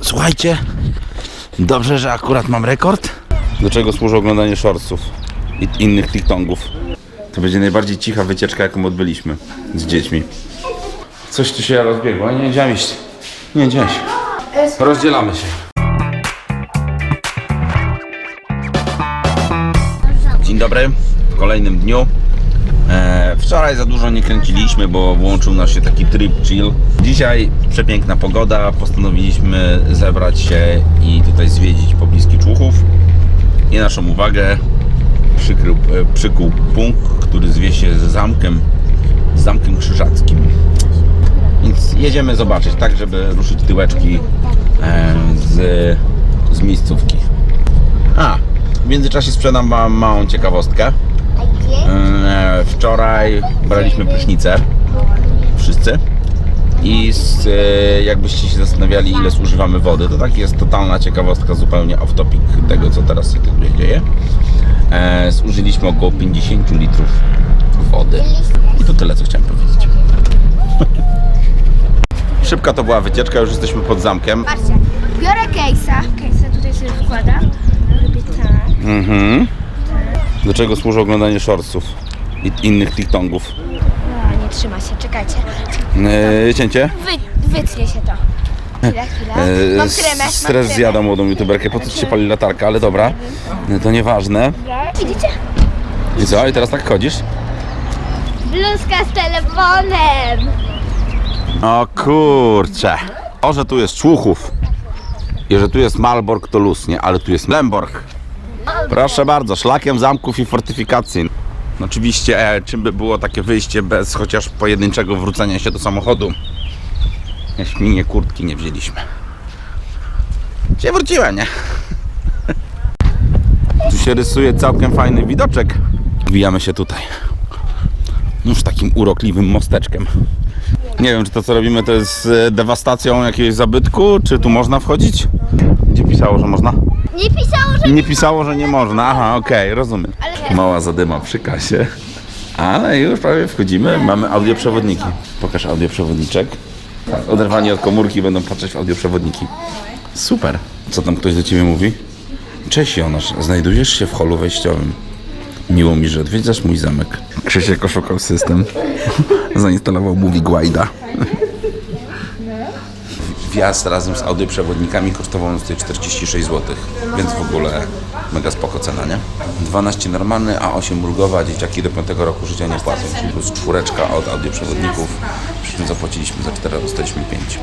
Słuchajcie, dobrze, że akurat mam rekord. Do czego służy oglądanie shortsów i innych TikTongów? To będzie najbardziej cicha wycieczka, jaką odbyliśmy z dziećmi. Coś tu się rozbiegło, nie wiedziałem iść. Nie wiedziałem się. Rozdzielamy się. Dzień dobry, w kolejnym dniu. E, wczoraj za dużo nie kręciliśmy, bo włączył nas się taki trip chill. Dzisiaj przepiękna pogoda, postanowiliśmy zebrać się i tutaj zwiedzić pobliski Człuchów. I naszą uwagę przykrył, e, przykuł punkt, który zwie się z zamkiem, z zamkiem krzyżackim. Więc jedziemy zobaczyć, tak żeby ruszyć tyłeczki e, z, z miejscówki. A, w międzyczasie sprzedam Wam małą ciekawostkę. E, Wczoraj braliśmy prysznicę. Wszyscy. I z, e, jakbyście się zastanawiali, ile zużywamy wody, to tak jest totalna ciekawostka, zupełnie off topic tego, co teraz się tu dzieje. E, zużyliśmy około 50 litrów wody. I to tyle, co chciałem powiedzieć. Szybka to była wycieczka, już jesteśmy pod zamkiem. Patrzcie, biorę case'a. Case'a tutaj sobie wkładam. Robię tak. Mhm. Do czego służy oglądanie shortsów i innych TikTongów? No, nie trzyma się, czekajcie. E, cięcie? Wy, wytnie się to. Chwilę, chwilę. E, Mam kremę, mam Stres kremę. zjada młodą youtuberkę, po co ci się pali latarka, ale dobra, E, to nieważne. Widzicie? I co, i teraz tak chodzisz? Bluzka z telefonem. O kurcze. O, że tu jest Człuchów i że tu jest Malbork, to luz, nie? Ale tu jest Lemborg. Proszę bardzo, szlakiem zamków i fortyfikacji. No Oczywiście, e, czym by było takie wyjście bez chociaż pojedynczego wrócenia się do samochodu? Jaśminie kurtki nie wzięliśmy. Się wróciłem, nie? Tu się rysuje całkiem fajny widoczek. Wbijamy się tutaj. Już takim urokliwym mosteczkiem. Nie wiem, czy to co robimy to jest e, dewastacją jakiegoś zabytku, czy tu można wchodzić? Gdzie pisało, że można? Nie pisało, że... Nie pisało, że nie można. Aha, okej, rozumiem. Mała zadyma przy kasie. Ale już prawie wchodzimy. Mamy audioprzewodniki. Pokaż audioprzewodniczek. Tak, Oderwani od komórki będą patrzeć w audioprzewodniki. Super. Co tam ktoś do ciebie mówi? Cześć Jonasz, znajdujesz się w holu wejściowym. Miło mi, że odwiedzasz mój zamek. Krzysiek oszukał system. Zainstalował Movie Guida. Wjazd razem z audioprzewodnikami kosztował nas tutaj 46 zł, więc w ogóle mega spoko cena, nie? 12 normalny, a 8 ulgowe, a dzieciaki do 5 roku życia nie płacą, czyli plus czwóreczka od audioprzewodników, przy czym zapłaciliśmy za 4, a dostaliśmy 5.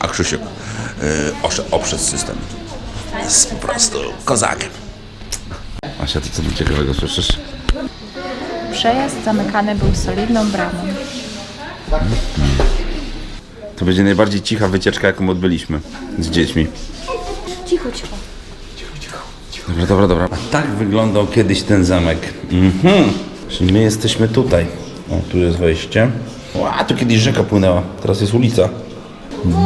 A Krzysiek yy, oprzez system. Jest po prostu kozakiem. Asia, ty co tu ciekawego słyszysz? Przejazd zamykany był solidną bramą. To będzie najbardziej cicha wycieczka, jaką odbyliśmy z dziećmi. Cicho, cicho. Dobra, dobra, dobra. A tak wyglądał kiedyś ten zamek. Mhm. Czyli my jesteśmy tutaj. O, tu jest wejście. O, a tu kiedyś rzeka płynęła. Teraz jest ulica.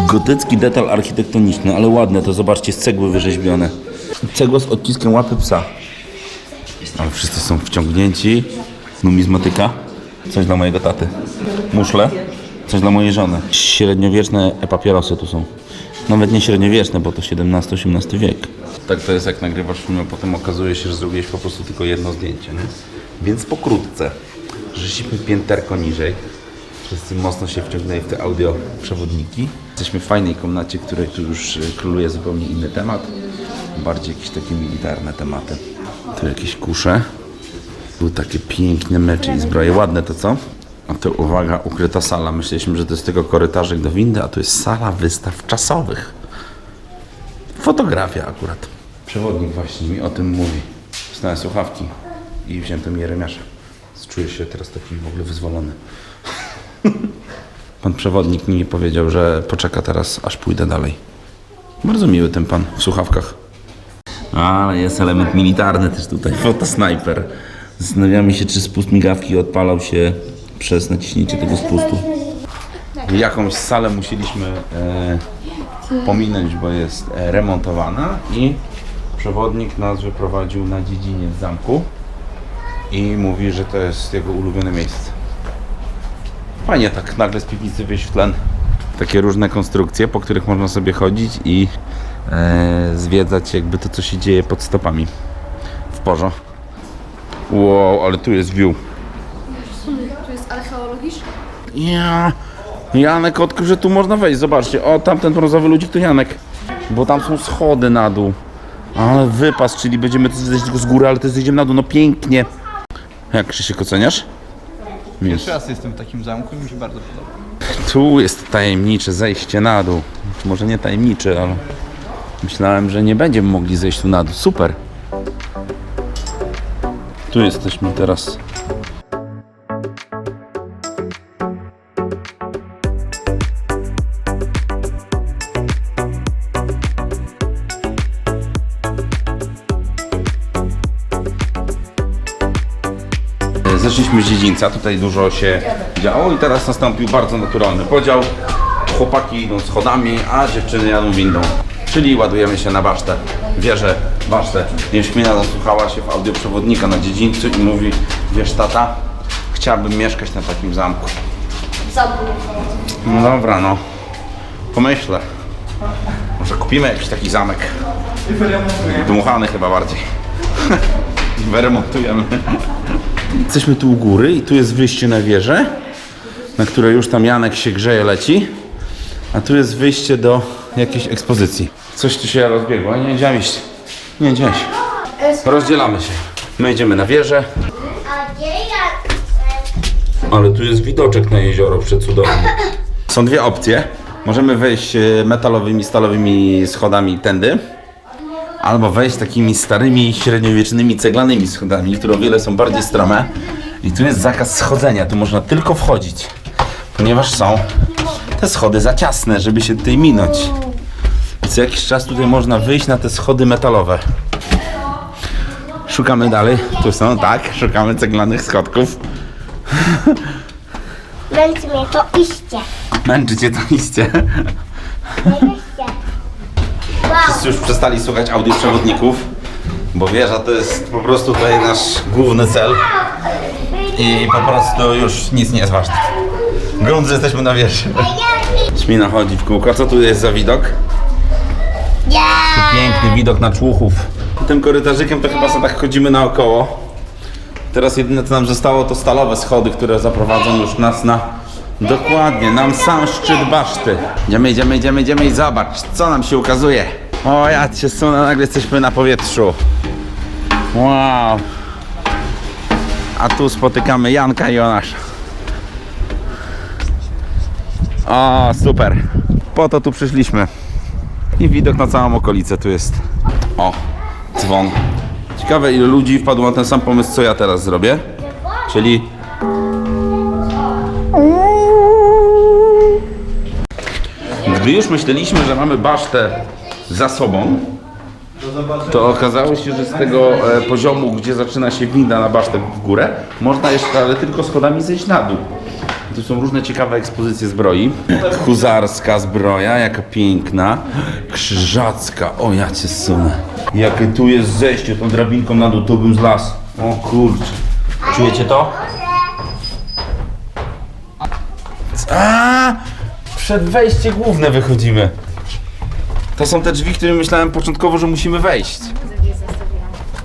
Gotycki detal architektoniczny, ale ładne to zobaczcie, z cegły wyrzeźbione. Cegła z odciskiem łapy psa. Ale wszyscy są wciągnięci. Numizmatyka. Coś dla mojego taty. Muszle. Coś dla mojej żony. Średniowieczne papierosy tu są. Nawet nie średniowieczne, bo to XVII-XVIII wiek. Tak to jest, jak nagrywasz film, a potem okazuje się, że zrobiłeś po prostu tylko jedno zdjęcie. Nie? Więc pokrótce. Żeśmy pięterko niżej. Wszyscy mocno się wciągnęli w te audio przewodniki. Jesteśmy w fajnej komnacie, w której tu już y, króluje zupełnie inny temat. Bardziej jakieś takie militarne tematy. Tu jakieś kusze. Tu takie piękne mecze i zbroje. Ładne to co? A tu uwaga, ukryta sala. Myśleliśmy, że to jest tylko korytarzek do windy, a tu jest sala wystaw czasowych. Fotografia akurat. Przewodnik właśnie mi o tym mówi. Wstałem słuchawki i wziąłem Jeremiasza. Czuję się teraz taki w ogóle wyzwolony. Pan przewodnik mi powiedział, że poczeka teraz, aż pójdę dalej. Bardzo miły ten pan w słuchawkach. Ale jest element militarny też tutaj. Fotosniper. Zastanawiamy się, czy spust migawki odpalał się przez naciśnięcie tego spustu. Jakąś salę musieliśmy e, pominąć, bo jest e, remontowana i przewodnik nas wyprowadził na dziedziniec zamku i mówi, że to jest jego ulubione miejsce. Fajnie tak nagle z piwnicy wyjść w tlen takie różne konstrukcje, po których można sobie chodzić i e, zwiedzać jakby to, co się dzieje pod stopami w porze. Wow, ale tu jest view. Archeologiczne. Ja. Janek odkrył, że tu można wejść. Zobaczcie, o tamten brązowy ludzik to Janek. Bo tam są schody na dół. Ale wypas, czyli będziemy to zejść tylko z góry, ale to zejdziemy na dół. No pięknie. Jak Krzysiek oceniasz? Pierwszy raz jestem w takim zamku i mi się bardzo podoba. Tu jest tajemnicze zejście na dół. Może nie tajemnicze, ale myślałem, że nie będziemy mogli zejść tu na dół. Super. Tu jesteśmy teraz. Zeszliśmy z dziedzińca, tutaj dużo się działo i teraz nastąpił bardzo naturalny podział. Chłopaki idą schodami, a dziewczyny jadą windą. Czyli ładujemy się na basztę, wieżę, basztę. Jeszmina zasłuchała się w audioprzewodnika na dziedzińcu i mówi, wiesz tata, chciałabym mieszkać na takim zamku. No dobra, no. Pomyślę. Może kupimy jakiś taki zamek. Dmuchany chyba bardziej. Wyremontujemy. Jesteśmy tu u góry i tu jest wyjście na wieżę, na której już tam Janek się grzeje, leci. A tu jest wyjście do jakiejś ekspozycji. Coś tu się rozbiegło, nie wiedziałem iść. Nie wiedziałem się. Rozdzielamy się. My idziemy na wieżę. Ale tu jest widoczek na jezioro przecudowny. Są dwie opcje. Możemy wejść e, metalowymi, stalowymi schodami tędy. Albo wejść takimi starymi, średniowiecznymi, ceglanymi schodami, które o wiele są bardziej strome. I tu jest zakaz schodzenia, tu można tylko wchodzić. Ponieważ są te schody za ciasne, żeby się tutaj minąć. I co jakiś czas tutaj można wyjść na te schody metalowe. Szukamy dalej. Tu są, tak, szukamy ceglanych schodków. Męczy mnie to iście. Męczycie to iście. Wszyscy już przestali słuchać audioprzewodników, bo wieża to jest po prostu tutaj nasz główny cel i po prostu już nic nie jest ważne. Grunt, że jesteśmy na wieży. Śmina chodzi w kółko. Co tu jest za widok? Piękny widok na człuchów. Tym korytarzykiem to chyba sobie tak chodzimy naokoło. Teraz jedyne co nam zostało to stalowe schody, które zaprowadzą już nas na dokładnie, nam sam szczyt baszty. Idziemy, idziemy, idziemy, idziemy i zobacz, co nam się ukazuje. O, ja cię sunę, nagle jesteśmy na powietrzu. Wow. A tu spotykamy Janka i Jonasza. O, super. Po to tu przyszliśmy. I widok na całą okolicę tu jest. O, dzwon. Ciekawe ile ludzi wpadło na ten sam pomysł, co ja teraz zrobię. Czyli... Gdy już myśleliśmy, że mamy basztę za sobą, to okazało się, że z tego e, poziomu, gdzie zaczyna się winda na basztę w górę, można jeszcze, ale tylko schodami zejść na dół. Tu są różne ciekawe ekspozycje zbroi. Huzarska zbroja, jaka piękna. Krzyżacka, o ja cię sunę. Jakie tu jest zejście tą drabinką na dół, to bym zlasł. O kurczę. Czujecie to? A, przed wejście główne wychodzimy. To są te drzwi, które myślałem początkowo, że musimy wejść.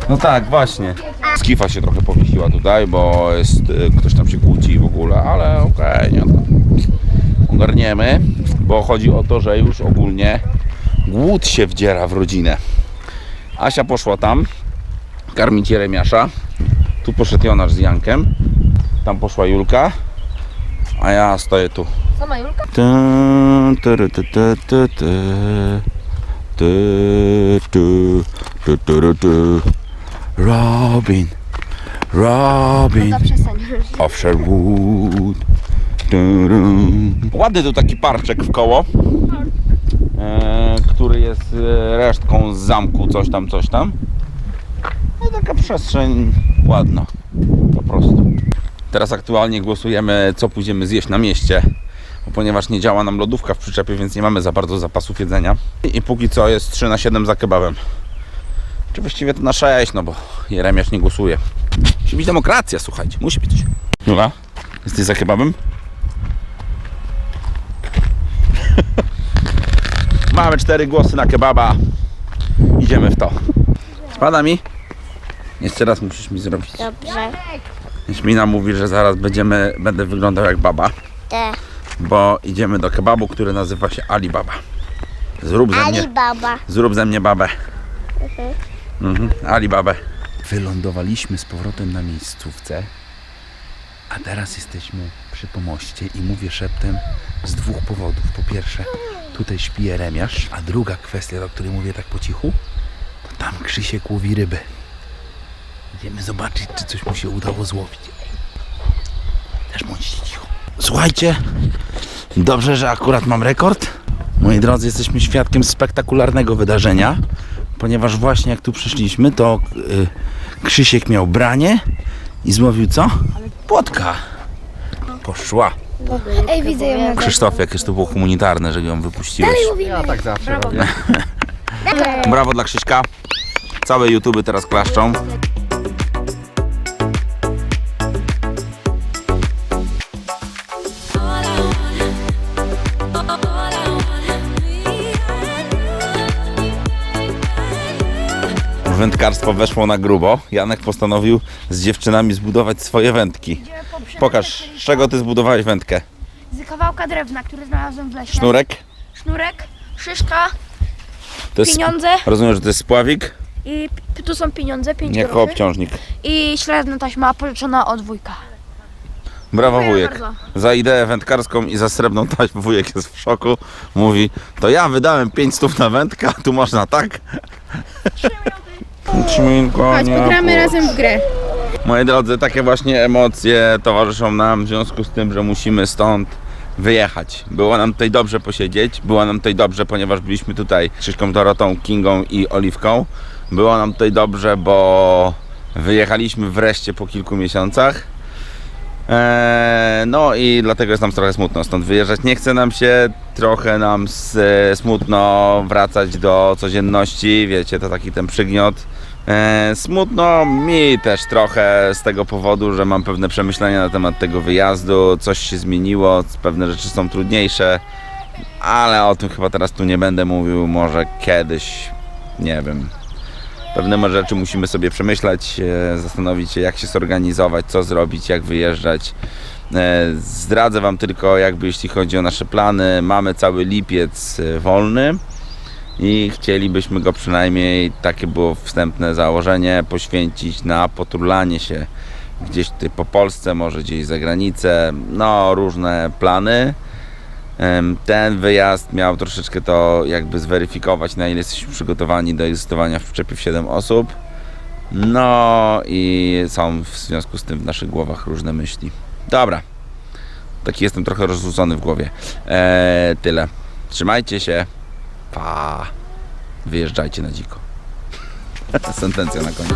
No tak, właśnie. Skifa się trochę powiesiła tutaj, bo jest, y, ktoś tam się kłóci w ogóle, ale okej, nie no. Ogarniemy, bo chodzi o to, że już ogólnie głód się wdziera w rodzinę. Asia poszła tam karmić Jeremiasza. Tu poszedł Jonasz z Jankiem. Tam poszła Julka. A ja stoję tu. Co ma Julka? Tu, tu, tu, tu. Robin, Robin, Przestań. of Sherwood. Ru. Ładny tu taki parczek w koło, e, który jest e, resztką z zamku, coś tam, coś tam. No taka przestrzeń ładna, po prostu. Teraz aktualnie głosujemy, co pójdziemy zjeść na mieście, ponieważ nie działa nam lodówka w przyczepie, więc nie mamy za bardzo zapasów jedzenia. I póki co jest 3 na 7 za kebabem. Czy właściwie to na 6, no bo Jeremiasz nie głosuje. Musi być demokracja, słuchajcie, musi być. Jula, jesteś za kebabem? Mamy cztery głosy na kebaba. Idziemy w to. Spada mi? Jeszcze raz musisz mi zrobić. Dobrze. Śmina mówi, że zaraz będziemy, będę wyglądał jak baba, Te. Bo idziemy do kebabu, który nazywa się Alibaba. Zrób ze mnie, Alibaba. zrób ze mnie babę. Mhm. Alibabę. Wylądowaliśmy z powrotem na miejscówce, a teraz jesteśmy przy pomoście i mówię szeptem z dwóch powodów. Po pierwsze, tutaj śpi Jeremiasz, a druga kwestia, o której mówię tak po cichu, to tam Krzysiek łowi ryby. Idziemy zobaczyć, czy coś mu się udało złowić. Też bądźcie cicho. Słuchajcie, dobrze, że akurat mam rekord. Moi drodzy, jesteśmy świadkiem spektakularnego wydarzenia, ponieważ właśnie jak tu przyszliśmy, to y, Krzysiek miał branie i złowił co? Płotka. Poszła. Ej, widzę ją Krzysztof, jakieś to było humanitarne, że ją wypuściłeś. Ja tak zawsze robię. Brawo dla Krzyśka. Całe YouTube teraz klaszczą. Wędkarstwo weszło na grubo. Janek postanowił z dziewczynami zbudować swoje wędki. Pokaż, z czego ty zbudowałeś wędkę? Z kawałka drewna, który znalazłem w lesie. Sznurek? Sznurek, szyszka To jest, Pieniądze. Rozumiem, że to jest spławik? i tu są pieniądze, 5 Jako groszy. obciążnik. I średnia taśma pożyczona od wujka. Brawo Dziękuję wujek. bardzo. Za ideę wędkarską i za srebrną taśmę wujek jest w szoku. Mówi, to ja wydałem 5 stów na wędkę, a tu można tak? Trzyminko, Chodź, pogramy razem w grę. Moi drodzy, takie właśnie emocje towarzyszą nam w związku z tym, że musimy stąd wyjechać. Było nam tutaj dobrze posiedzieć, było nam tutaj dobrze, ponieważ byliśmy tutaj z Krzyśką Dorotą, Kingą i Oliwką. Było nam tutaj dobrze, bo wyjechaliśmy wreszcie po kilku miesiącach. Eee, no i dlatego jest nam trochę smutno stąd wyjeżdżać. Nie chce nam się, trochę nam s- smutno wracać do codzienności. Wiecie, to taki ten przygniot. Eee, smutno mi też trochę z tego powodu, że mam pewne przemyślenia na temat tego wyjazdu. Coś się zmieniło, pewne rzeczy są trudniejsze, ale o tym chyba teraz tu nie będę mówił. Może kiedyś, nie wiem. Pewne rzeczy musimy sobie przemyśleć, e, zastanowić się, jak się zorganizować, co zrobić, jak wyjeżdżać. E, Zdradzę Wam tylko, jakby jeśli chodzi o nasze plany. Mamy cały lipiec e, wolny i chcielibyśmy go przynajmniej, takie było wstępne założenie, poświęcić na poturlanie się gdzieś po Polsce, może gdzieś za granicę. No, różne plany. Ten wyjazd miał troszeczkę to jakby zweryfikować, na ile jesteśmy przygotowani do egzystowania w przyczepie w 7 osób. No i są w związku z tym w naszych głowach różne myśli. Dobra. Taki jestem trochę rozrzucony w głowie. Eee, tyle. Trzymajcie się. Pa. Wyjeżdżajcie na dziko. Sentencja na koniec.